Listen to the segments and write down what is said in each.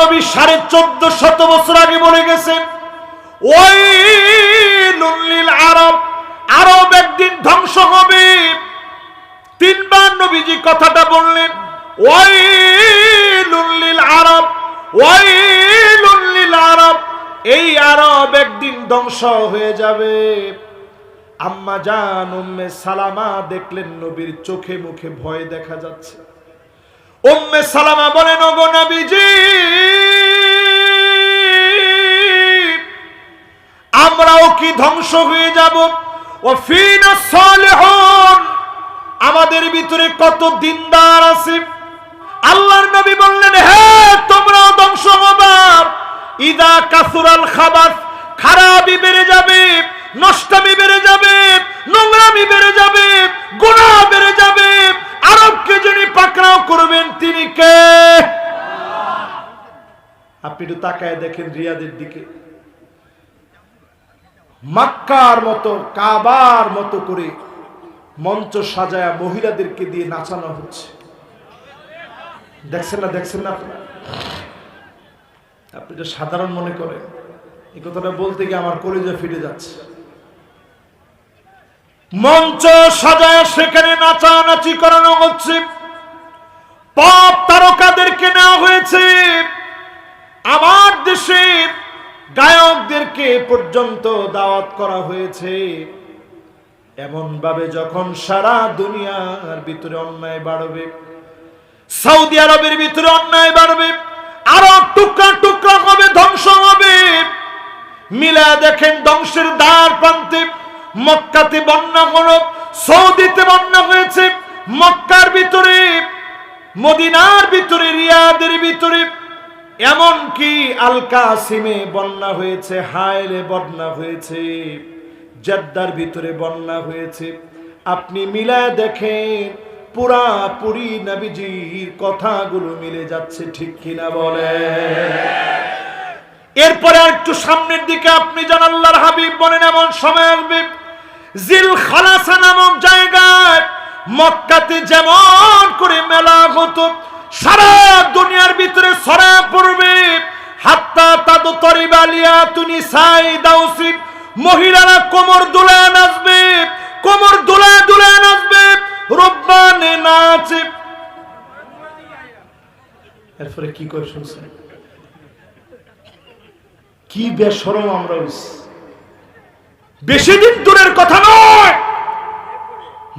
নবী সাড়ে চোদ্দ শত বছর আগে বলে গেছেন ওই লুল্লিল আরব আরব একদিন ধ্বংস হবে। তিনবার নবীজি কথাটা বললেন ওই লুল্লিল আরব ওই লুল্লিল আরব, এই আরব একদিন ধ্বংস হয়ে যাবে। আম্মা জান উম্মে সালামা দেখলেন নবীর চোখে মুখে ভয় দেখা যাচ্ছে। উম্মে সালামা বলেন, ওগো নবীজি কি ধ্বংস হয়ে যাব? ও আমাদের ভিতরে কত দিনদার আছে। আল্লাহর নবী বললেন, হে, তোমরাও ধ্বংস হবা। ইদা কাসুরাল খাবাস, খারাপই বেড়ে যাবে, নষ্টামি বেড়ে যাবে, নোংরামি বেড়ে যাবে, গুনাহ বেড়ে যাবে। আরবকে যিনি পাকড়াও করবেন, তিনি কে? আপনি একটু তাকায় দেখেন রিয়াদের দিকে। মাক্কার মতো, কাবার মতো করে মঞ্চ সাজায়া মহিলাদেরকে দিয়ে নাচানো হচ্ছে। দেখছেন না দেখছেন না আপনি এটা সাধারণ মনে করেন। এই কথাটা বলতে গিয়ে আমার কলেজে ফিরে যাচ্ছে। মঞ্চ সাজায় সেখানে নাচানাচি করানো হচ্ছে। পপ তারকাদেরকে নেওয়া হয়েছে। আমার দেশে গায়কদেরকে পর্যন্ত দাওয়াত করা হয়েছে। এমন ভাবে যখন সারা দুনিয়ার ভিতরে অন্যায় বাড়বে, সৌদি আরবের ভিতরে অন্যায় বাড়বে, আরও টুকরা টুকরা হবে, ধ্বংস হবে। মিলা দেখেন ধ্বংসের দ্বার প্রান্তে মক্কাতে বন্যা হলো, সৌদিতে বন্যা হয়েছে, মক্কার ভিতরে, মদিনার ভিতরে, রিয়াদের ভিতরে এমন কি আল কাসিমে বন্যা হয়েছে হায়লে বন্যা হয়েছে, জেদ্দার ভিতরে বন্যা হয়েছে। আপনি মিলায় দেখেন পুরাপুরি নবীজির কথাগুলো মিলে যাচ্ছে, ঠিক কিনা বলে এরপরে একটু সামনের দিকে আপনি জান আল্লাহর হাবিব বলেন, এমন সময় আসবে। জিল খালাসা নামক জায়গায় মক্কাতে যেমন করে মেলা হতো, সারা দুনিয়ার ভিতরে সরা পড়বে। হাত্তা তাদু তরিবালিয়া তুনি সাই দাউসি মহিলারা কোমর দুলায় নাচবে। কোমর দুলায় দুলায় নাচবে। রব্বানে নাচে। এরপরে কি করে শুনছেন? কি বেসরম আমরা বেশি দিন দূরের কথা নয়।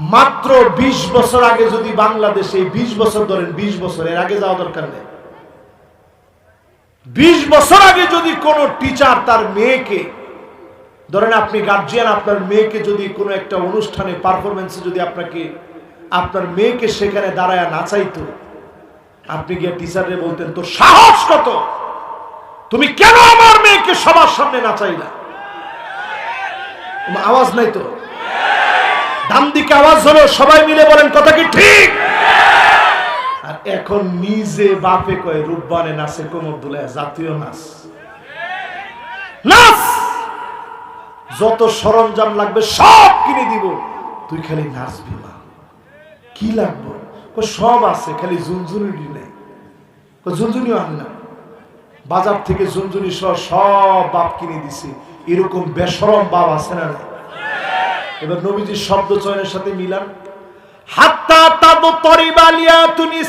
মাত্র ২০ বছর আগে যদি বাংলাদেশে ২০ বছর ধরেন ২০ বছর, এর আগে যাওয়া দরকার নেই। ২০ বছর আগে যদি কোনো টিচার তার মেয়েকে, ধরেন আপনি গার্জিয়ান আপনার মেয়েকে যদি কোনো একটা অনুষ্ঠানে পারফরমেন্সে যদি আপনাকে, আপনার মেয়েকে সেখানে দাঁড়ায় নাচাইতো, আপনি গিয়ে টিচারে বলতেন, তোর সাহস কত? তুমি কেন আমার মেয়েকে সবার সামনে নাচাইলা? আওয়াজ নাই তো? ডান দিকে আওয়াজ হলো, সবাই মিলে বলেন, কথা কি ঠিক? আর এখন নিজে বাপে কয়, রূপবানে নাচে কোমর দুলে জাতীয় নাচ। নাচ! যত সরঞ্জাম লাগবে, সব কিনে দিব। তুই খালি নাচবি মা। কি লাগবে? সব আছে, খালি ঝুনঝুনি নেই। ঝুনঝুনিও আন না। বাজার থেকে ঝুনঝুনি সহ সব বাপ কিনে দিছে। এরকম বেসরম বাপ আছে না? এবার নবীজির শব্দ চয়নের সাথে মিলান। হাত্তা তরিবালিয়া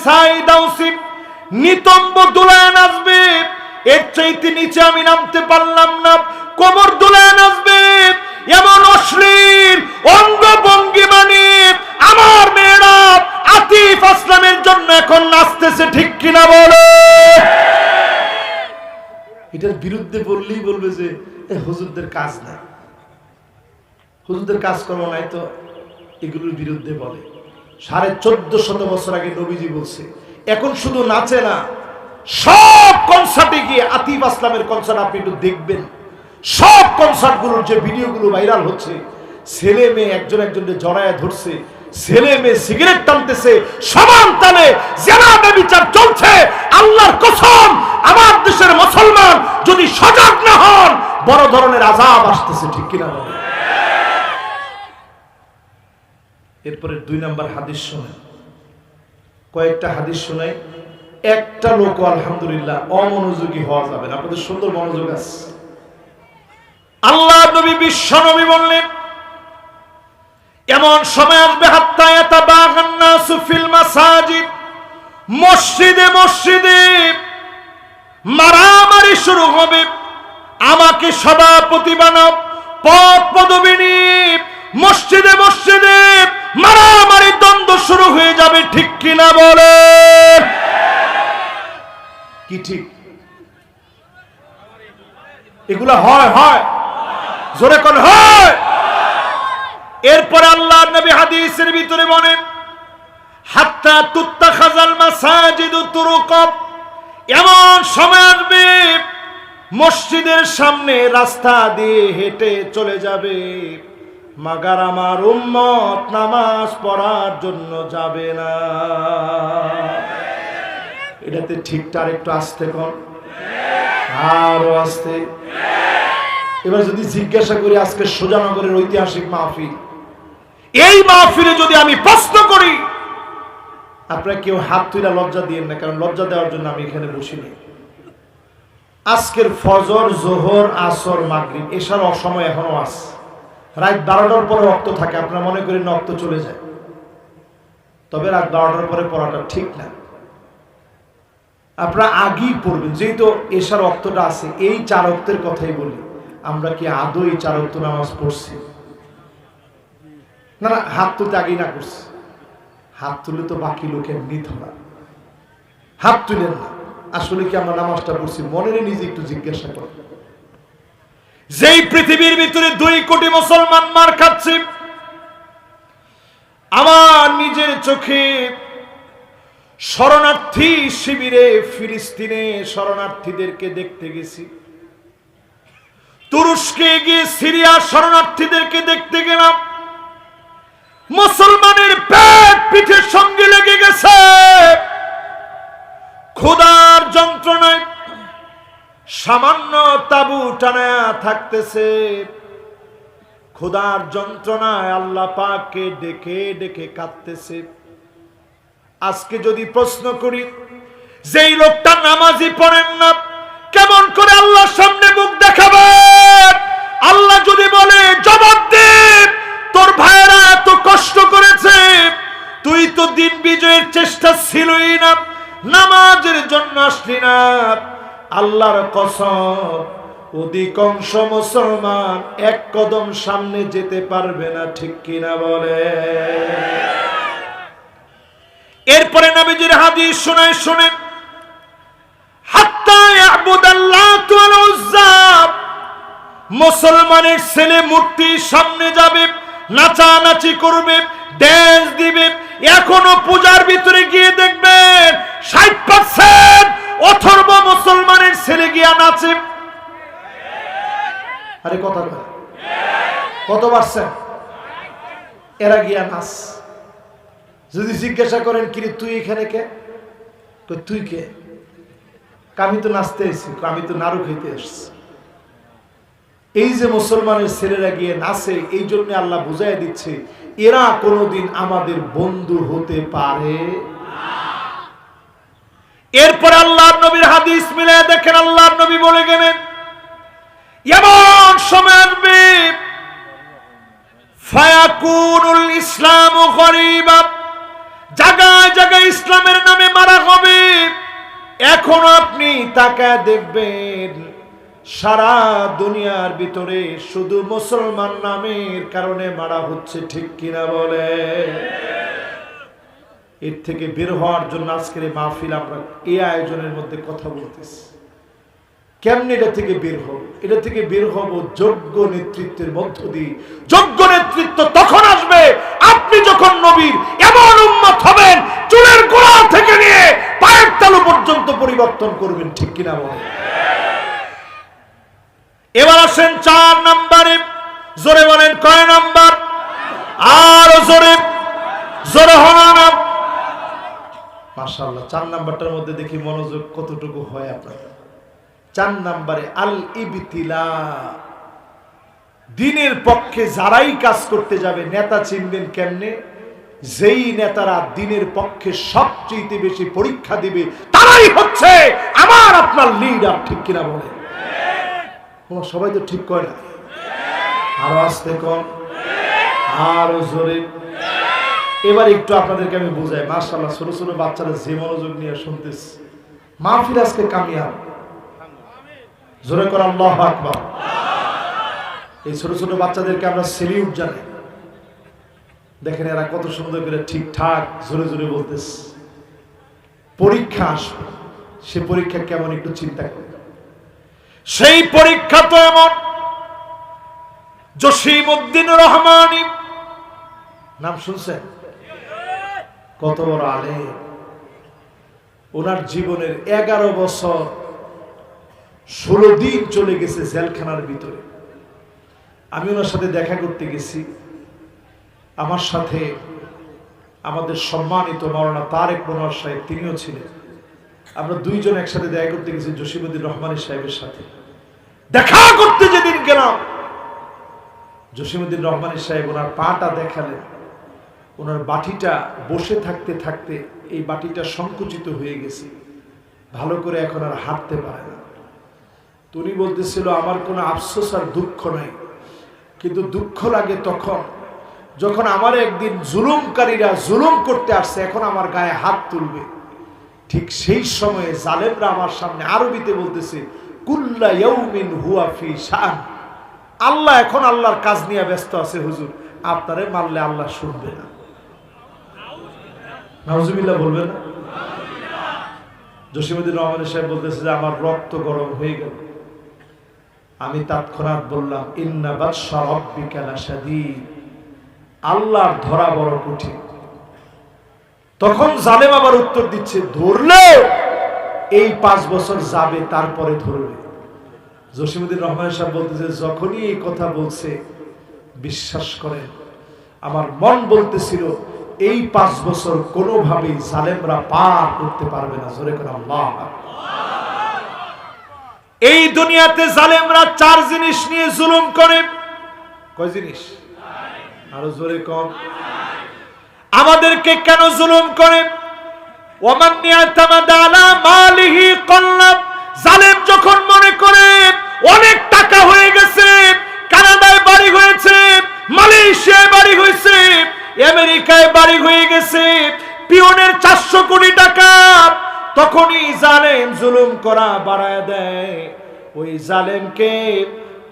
সাই নিতম্ব দুলায় নাচবে, এর চাইতে নিচে আমি নামতে পারলাম না। কোমর দুলায় নাচবে, এমন অশ্লীল অঙ্গ মানে আমার মেয়েরা আতিফ আসলামের জন্য এখন নাচতেছে, ঠিক কিনা বলে? এটার বিরুদ্ধে বললেই বলবে যে হুজুরদের কাজ নাই। হুজুরদের কাজকর্ম নাই তো? এগুলোর বিরুদ্ধে বলে। সাড়ে চোদ্দ শত বছর আগে নবীজি বলছে, এখন শুধু নাচে না, সব কনসার্টে গিয়ে আতিফ আসলামের কনসার্ট আপনি একটু দেখবেন। সব কনসার্ট কনসার্টগুলোর যে ভিডিওগুলো ভাইরাল হচ্ছে, ছেলে মেয়ে একজন একজনকে জড়ায় ধরছে, ছেলে মেয়ে সিগারেট টানতেছে, সমান তালে জেনা বিচার চলছে। আল্লাহর কসম, আমার দেশের মুসলমান যদি সজাগ না হন, বড় ধরনের আজাব আসতেছে, ঠিক কিনা বলেন? এরপরে দুই নাম্বার হাদিস শোনেন। কয়েকটা হাদিস শোনাই, একটা লোক আলহামদুলিল্লাহ অমনোযোগী হওয়া যাবে না। আপনাদের সুন্দর মনোযোগ আছে। আল্লাহ নবী বিশ্ব নবী বললেন, এমন সময় আসবে হাত্তা এতা বাগান্না সুফিল মাসাজিদ। মসজিদে মসজিদে মারামারি শুরু হবে। আমাকে সভাপতি বানাও পদ পদবী নিয়ে। মসজিদে মসজিদে মারামারি দ্বন্দ্ব শুরু হয়ে যাবে, ঠিক কিনা বলে? কি ঠিক? এগুলা হয় হয়। জোরে কোন, হয়। এরপরে আল্লাহ নবী হাদিসের ভিতরে বলেন, হাত্তা তুত্তা খাজাল মাসাজিদু তুরুকব। এমন সময় আসবে, মসজিদের সামনে রাস্তা দিয়ে হেঁটে চলে যাবে। মাগার আমার উম্মত নামাজ পড়ার জন্য যাবে না। এটাতে ঠিকঠাক একটু আসতে কর আরও আসতে। এবার যদি জিজ্ঞাসা করি আজকে সোজানগরের ঐতিহাসিক মাহফিল, এই মাহফিলে যদি আমি প্রশ্ন করি, আপনারা কেউ হাত তুইলা লজ্জা দিয়েন না, কারণ লজ্জা দেওয়ার জন্য আমি এখানে বসিনি। আজকের ফজর, জোহর, আসর, মাগরিব এসার অসময় এখনও আস রাত বারোটার পরে রক্ত থাকে, আপনারা মনে করেন রক্ত চলে যায়। তবে রাত বারোটার পরে পড়াটা ঠিক না। আপনারা আগেই পড়বেন, যেহেতু এসার রক্তটা আছে, এই চার অক্তের কথাই বলি। আমরা কি আদৌ এই চার অক্ত নামাজ পড়ছি? না না, হাত তুলতে আগেই না করছি। হাত তুলে তো বাকি লোকের এমনি ধরা হাত তুলেন না। আসলে কি আমরা নামাজটা পড়ছি? মনের নিজে একটু জিজ্ঞাসা কর যেই পৃথিবীর ভিতরে দুই কোটি মুসলমান মার খাচ্ছে, আমার নিজের চোখে শরণার্থী শিবিরে ফিলিস্তিনে শরণার্থীদেরকে দেখতে গেছি। তুরস্কে গিয়ে সিরিয়া শরণার্থীদেরকে দেখতে গেলাম। মুসলমানের পেট পিঠের সঙ্গে লেগে গেছে। ক্ষুধার যন্ত্রণায় সামান্য তাবু টানায়া থাকতেছে। ক্ষুধার যন্ত্রণায় আল্লাহ পাককে ডেকে ডেকে কাঁদতেছে। আজকে যদি প্রশ্ন করি, যেই লোকটা নামাজি পড়েন না, কেমন করে আল্লাহর সামনে মুখ দেখাবেন? আল্লাহ যদি বলে, জবাব দে, তোর ভাইয়েরা এত কষ্ট করেছে, তুই তো দিন বিজয়ের চেষ্টা ছিলই না, নামাজের জন্য আসলি না। আল্লাহর কসম, অধিকাংশ মুসলমান এক কদম সামনে যেতে পারবে না, ঠিক কিনা বলে? এরপরে নবীজির হাদিস ওয়াল উজ্জা মুসলমানের ছেলে মূর্তির সামনে যাবে, নাচানাচি করবে, ড্যান্স দিবে, এখনও পূজার ভিতরে গিয়ে দেখবেন ষাট পার্সেন্ট অথর্ব মুসলমানের ছেলে গিয়া নাচে। আরে কথা। কত পার্সেন্ট এরা গিয়া নাচ। যদি জিজ্ঞাসা করেন, কিরে, তুই এখানে কে? তুই কে? আমি তো নাচতে এসেছি। আমি তো নাড়ু খেতে এসেছি। এই যে মুসলমানের ছেলেরা গিয়ে নাচে, এই জন্য আল্লাহ বুঝাই দিচ্ছে, এরা কোনোদিন আমাদের বন্ধু হতে পারে এরপর আল্লাহ নবীর হাদিস মিলে দেখেন আল্লাহ নবী বলে গেলেন, এমন সময় আসবে ফায়াকুনুল ইসলাম গরিবা জায়গায় জায়গায় ইসলামের নামে মারা হবে। এখন আপনি তাকায় দেখবেন, সারা দুনিয়ার ভিতরে শুধু মুসলমান নামের কারণে মারা হচ্ছে, ঠিক কিনা বলে এর থেকে বের হওয়ার জন্য আজকের এই মাহফিল আমরা এই আয়োজনের মধ্যে কথা বলতেছি। কেমনে এটা থেকে বের হব? এটা থেকে বের হব যোগ্য নেতৃত্বের মধ্য দিয়ে। যোগ্য নেতৃত্ব তখন আসবে। আপনি যখন নবীর এমন উন্মত হবেন, চুলের গোড়া থেকে নিয়ে পায়ের তালু পর্যন্ত পরিবর্তন করবেন, ঠিক কিনা বলেন? এবার আসেন চার নাম্বারে। জোরে বলেন, কয় নাম্বার? আরও জোরে জোরে হন মাশাআল্লাহ, চার নাম্বারটার মধ্যে দেখি মনোযোগ কতটুকু হয় আপনাদের? চার নাম্বারে, আল ইবতিলা। দিনের পক্ষে যারাই কাজ করতে যাবে, নেতা চিনবেন কেমনে? যেই নেতারা দিনের পক্ষে সবচেয়ে বেশি পরীক্ষা দিবে, তারাই হচ্ছে আমার, আপনার লিডার ঠিক কিনা বলে সবাই তো ঠিক করে আরও আসতে কম আরও জোরে। এবার একটু আপনাদেরকে আমি বুঝাই মার্শাল্লাহ ছোট ছোট বাচ্চারা যে মনোযোগ নিয়ে শুনতেছে, মাহফিল আজকে কামিয়াব। জোরে কর আল্লাহ আকবার। এই ছোট ছোট বাচ্চাদেরকে আমরা সেলিউট জানাই। দেখেন এরা কত সুন্দর করে ঠিকঠাক, জোরে জোরে বলতেছে। পরীক্ষা আসবে, সে পরীক্ষা কেমন একটু চিন্তা করে সেই পরীক্ষা তো এমন জসিম উদ্দিন রহমানি। নাম শুনছেন? কত বড় আলে। ওনার জীবনের এগারো বছর ষোলো দিন চলে গেছে জেলখানার ভিতরে। আমি ওনার সাথে দেখা করতে গেছি। আমার সাথে আমাদের সম্মানিত মরনা তারেক মনোয়ার সাহেব, তিনিও ছিলেন। আমরা দুইজন একসাথে দেখা করতে গেছি জসিমুদ্দিন রহমানের সাহেবের সাথে। দেখা করতে যেদিন গেলাম, জসিমুদ্দিন রহমানের সাহেব ওনার পাটা দেখালেন। ওনার বাটিটা বসে থাকতে থাকতে এই বাটিটা সংকুচিত হয়ে গেছে। ভালো করে এখন আর হাঁটতে পারে না। তো উনি বলতেছিল, আমার কোনো আফসোস আর দুঃখ নাই। কিন্তু দুঃখ লাগে তখন, যখন আমার একদিন জুলুমকারীরা জুলুম করতে আসছে, এখন আমার গায়ে হাত তুলবে। ঠিক সেই সময়ে জালেমরা আমার সামনে আরবিতে বলতেছে, কুল্লা ইয়াউমিন হুয়া ফি শান। আল্লাহ এখন আল্লাহর কাজ নিয়ে ব্যস্ত আছে, হুজুর। আপনারে মারলে আল্লাহ শুনবে না। নাউজুবিল্লাহ বলবে না? জসিমুদ্দিন রহমান সাহেব বলতেছে যে, আমার রক্ত গরম হয়ে গেল। আমি তৎক্ষণাৎ বললাম, ইন্না বাদশা রব্বিকা লাশাদীদ। আল্লাহর ধরা বড় কঠিন। তখন জালেম আবার উত্তর দিচ্ছে ধরলে এই পাঁচ বছর যাবে, তারপরে ধরবে। জসিমুদ্দিন রহমান সাহেব বলতেছে, যখনই এই কথা বলছে, বিশ্বাস করেন, আমার মন বলতেছিল এই পাঁচ বছর কোনোভাবেই জালেমরা পার করতে পারবে না। জোরে করে আল্লাহ এই দুনিয়াতে জালেমরা চার জিনিস নিয়ে জুলুম করে। কয় জিনিস? আরও জোরে কম। আমাদেরকে কেন জুলুম করে? জালেম যখন মনে করে অনেক টাকা হয়ে গেছে, কানাডায় বাড়ি হয়েছে, মালয়েশিয়ায় বাড়ি হয়েছে আমেরিকায় বাড়ি হয়ে গেছে, পিওনের চারশো কোটি টাকা। তখনই জালেম জুলুম করা বাড়ায় দেয়। ওই জালেমকে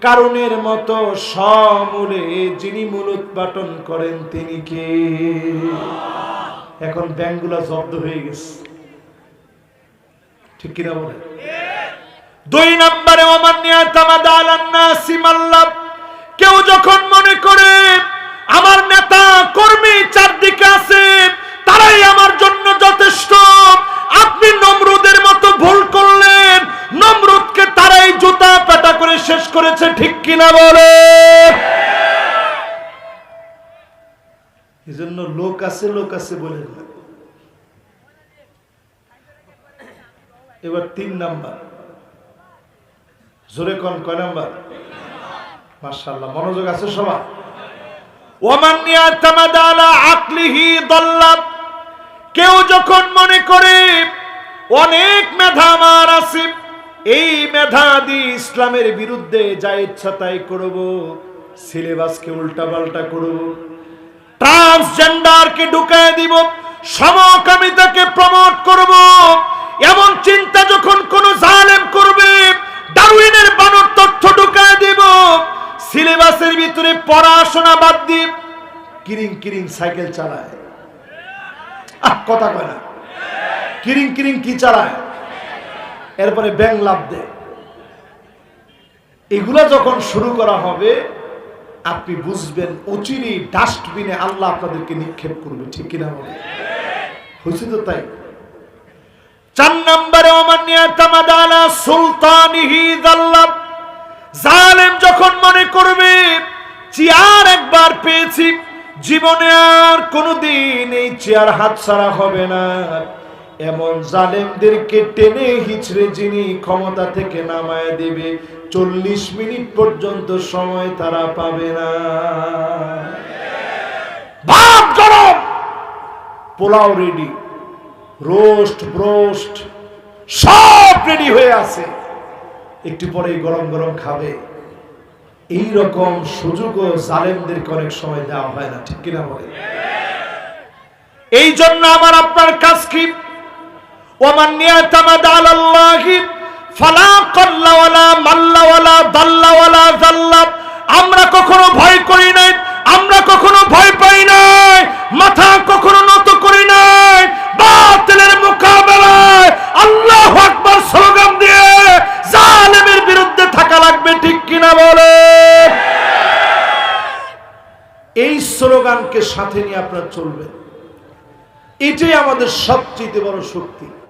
কারণের মতো সমূলে যিনি মূল উৎপাটন করেন তিনি কে? এখন ব্যাংকগুলো জব্দ হয়ে গেছে। ঠিক কিনা বলে দুই নম্বরে কেউ যখন মনে করে আমার নেতা কর্মী চারদিকে আছে, তারাই আমার জন্য যথেষ্ট। আপনি নমরুদের মতো ভুল করলেন, নমরুদকে তারাই জুতা পেটা করে শেষ করেছে, ঠিক কিনা বলে? এই জন্য লোক আছে লোক আছে বলেন না। এবার তিন নাম্বার। জোরে কন, কয় নাম্বার? মার্শাল্লাহ মনোযোগ আছে সবার ওমান ইয়াতামাদ আলা আকলিহি দাল্লাব কেউ যখন মনে করে, অনেক মেধা আমার আছে, এই মেধা দিয়ে ইসলামের বিরুদ্ধে যা ইচ্ছা তাই করব, সিলেবাসকে উল্টা পাল্টা করব, ট্রান্সজেন্ডারকে ঢুকায় দিব, সমকামিতাকে প্রমোট করব, এমন চিন্তা যখন কোন জালেম করবে, ডারউইনের বানর তথ্য ঢুকায় দিব সিলেবাসের ভিতরে পড়াশোনা বাদ দিয়ে কিরিং কিরিং সাইকেল চালায়। কথা কয় না। কিরিং কিরিং কি চালায়? এরপরে ব্যাং লাভ দেয়। এগুলা যখন শুরু করা হবে, আপনি বুঝবেন অচিরি ডাস্টবিনে আল্লাহ আপনাদেরকে নিক্ষেপ করবে, ঠিক কিনা বলে হয়েছে তো তাই? চার নম্বরে অমান্যা সুলতানিহি দাল্লাব জালেম যখন মনে করবে, চেয়ার একবার পেয়েছি, জীবনে আর কোনোদিন এই চেয়ার হাতছাড়া হবে না। এমন জালেমদেরকে টেনে হিচড়ে যিনি ক্ষমতা থেকে নামায় দেবে, চল্লিশ মিনিট পর্যন্ত সময় তারা পাবে না। ভাব গরম, পোলাও রেডি রোস্ট ব্রোস্ট সব রেডি হয়ে আছে। একটু পরে গরম গরম খাবে। এই রকম সুযোগও জালেমদেরকে অনেক সময় দেওয়া হয় না, ঠিক কিনা বলে? এই জন্য আমার আপনার কাজ কি? ওমান নিয়াতামাদ আলাল্লাহি, ফালা কাল্লা ওয়ালা মাল্লা ওয়ালা দাল্লা ওয়ালা জাল্লা। আমরা কখনো ভয় করি নাই, আমরা কখনো ভয় পাই নাই, মাথা কখনো নত করি নাই, বাতিলের মোকাবেলায় আল্লাহু আকবার বিরুদ্ধে থাকা লাগবে ঠিক কিনা বলে? এই স্লোগানকে সাথে নিয়ে আপনার চলবে এটাই আমাদের সবচেয়ে বড় শক্তি।